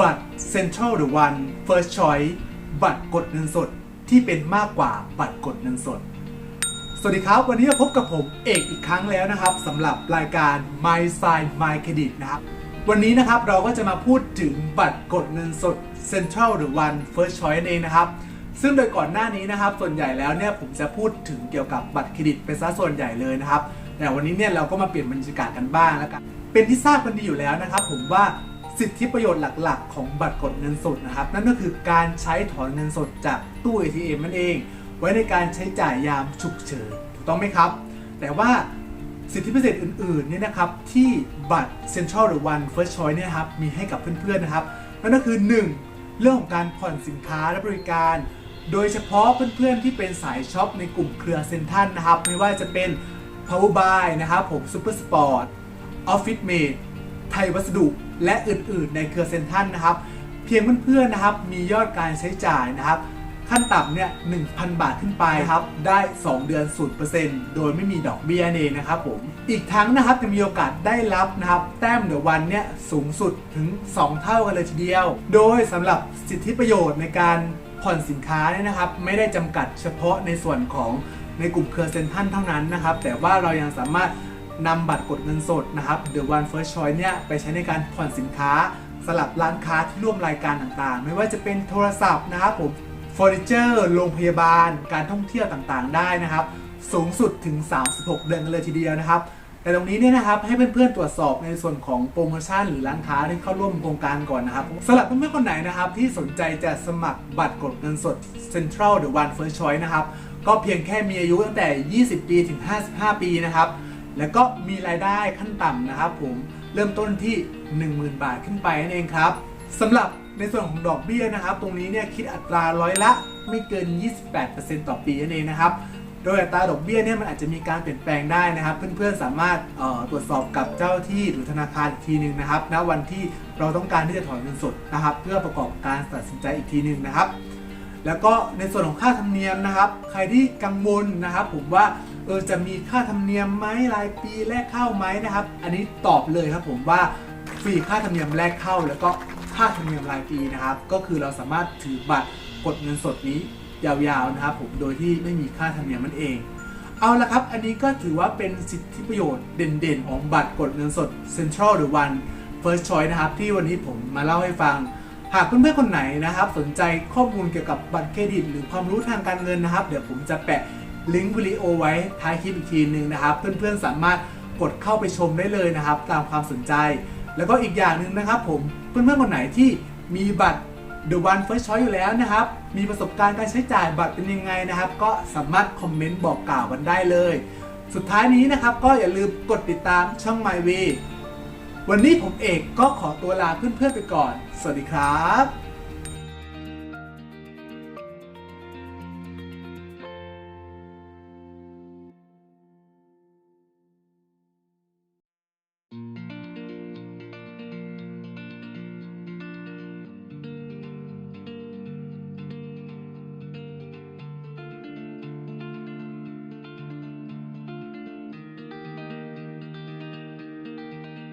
บัตร Central the One First Choice บัตรกดเงินสดที่เป็นมากกว่าบัตรกดเงินสด สวัสดีครับ วันนี้พบกับผมเอกอีกครั้งแล้วนะครับสำหรับรายการ My Sign My Credit นะครับ วันนี้นะครับเราก็จะมาพูดถึงบัตรกดเงินสด Central หรือ One First Choice นั่นเองนะครับซึ่งโดยก่อนหน้านี้นะครับ ส่วนใหญ่แล้วเนี่ยผมจะพูดถึงเกี่ยวกับบัตรเครดิตเป็นซะส่วนใหญ่เลยนะครับ แต่วันนี้เนี่ยเราก็มาเปลี่ยนบรรยากาศกันบ้างแล้วกัน เป็นที่ทราบกันดีอยู่แล้วนะครับ ผมว่า สิทธิประโยชน์หลักๆ ของบัตรกดเงินสดนะครับ นั่นก็คือการใช้ถอนเงินสดจากตู้ ATM นั่นเอง ไว้ในการใช้จ่ายยามฉุกเฉินถูกต้องไหมครับ แต่ว่าสิทธิพิเศษอื่นๆเนี่ยนะครับที่บัตร Central หรือ One First Choice เนี่ยครับมีให้กับเพื่อนๆนะครับนั่นก็คือ 1. เรื่องของการผ่อนสินค้าและบริการ โดยเฉพาะเพื่อนๆที่เป็นสายช็อปในกลุ่มเครือเซ็นทรัลนะครับไม่ว่าจะเป็น Power Buy นะครับผม Super Sport Office Mate ไทยวัสดุ และอื่นๆ ในเครือเซ็นทรัลนะครับ เพียงเพื่อนๆนะครับ มียอดการใช้จ่ายนะครับ ขั้นต่ำเนี่ย1,000 บาทขึ้นไปครับ ได้ 2 เดือน 0%โดยไม่มีดอกเบี้ยนั่นเองนะครับผม อีกทั้งนะครับจะมีโอกาสได้รับนะครับ แต้มเดอะวันเนี่ยสูงสุดถึง 2 เท่ากันเลยทีเดียว โดยสำหรับสิทธิประโยชน์ในการผ่อนสินค้าเนี่ยนะครับ ไม่ได้จำกัดเฉพาะในส่วนของในกลุ่มเครือเซ็นทรัลเท่านั้นนะครับ แต่ว่าเรายังสามารถ นำบัตรกดเงินสดนะครับ The One First Choice เนี่ยไปใช้ในการผ่อนสินค้าสลับร้านค้าที่ร่วมรายการต่างๆ ไม่ว่าจะเป็นโทรศัพท์นะครับผมเฟอร์นิเจอร์ โรงพยาบาล การท่องเที่ยวต่างๆ ได้นะครับ สูงสุดถึง 36 เดือนกันเลยทีเดียวนะครับ แต่ตรงนี้เนี่ยนะครับให้เพื่อนๆตรวจสอบในส่วนของโปรโมชั่นหรือร้านค้าที่เข้าร่วมโครงการก่อนนะครับสำหรับเพื่อนๆคนไหนนะครับที่สนใจจะสมัครบัตรกดเงินสด Central หรือ One First Choice นะครับก็เพียงแค่มีอายุตั้งแต่ 20 ปีถึง 55 ปีนะครับ แล้วก็มีรายได้ขั้นต่ำนะครับผมเริ่มต้นที่ 10,000 บาทขึ้นไปนั่นเองครับสำหรับในส่วนของดอกเบี้ยนะครับ ตรงนี้เนี่ยคิดอัตราร้อยละไม่เกิน 28%ต่อปีนั่นเองนะครับ โดยอัตราดอกเบี้ยเนี่ยมันอาจจะมีการเปลี่ยนแปลงได้นะครับ เพื่อนๆสามารถตรวจสอบกับเจ้าที่หรือธนาคารอีกทีหนึ่งนะครับณวันที่เราต้องการที่จะถอนเงินสดนะครับ เพื่อประกอบการตัดสินใจอีกทีหนึ่งนะครับ แล้วก็ในส่วนของค่าธรรมเนียมนะครับ ใครที่กังวลนะครับ ผมว่า เออจะมีค่าธรรมเนียมไหมรายปีแรกเข้าไหมนะครับ อันนี้ตอบเลยครับผมว่าฟรีค่าธรรมเนียมแรกเข้า แล้วก็ค่าธรรมเนียมรายปีนะครับ ก็คือเราสามารถถือบัตรกดเงินสดนี้ยาวๆนะครับผมโดยที่ไม่มีค่าธรรมเนียมนั่นเอง เอาละครับ อันนี้ก็ถือว่าเป็นสิทธิประโยชน์เด่นๆ ของบัตรกดเงินสด Central หรือ One First Choice นะครับ ที่วันนี้ผมมาเล่าให้ฟัง หากเพื่อนๆคนไหนนะครับ สนใจข้อมูลเกี่ยวกับบัตรเครดิต หรือความรู้ทางการเงินนะครับ เดี๋ยวผมจะแปะ ลิงก์วิดีโอไว้ท้ายคลิปอีกทีหนึ่งนะครับ เพื่อนๆสามารถกดเข้าไปชมได้เลยนะครับ ตามความสนใจ แล้วก็อีกอย่างหนึ่งนะครับ ผมเพื่อนๆคนไหนที่มีบัตร The One First Choice อยู่แล้วนะครับ มีประสบการณ์การใช้จ่ายบัตรเป็นยังไงนะครับ ก็สามารถคอมเมนต์บอกกล่าวกันได้เลย สุดท้ายนี้นะครับ ก็อย่าลืมกดติดตามช่อง My Way วันนี้ผมเอกก็ขอตัวลาเพื่อนๆไปก่อน สวัสดีครับ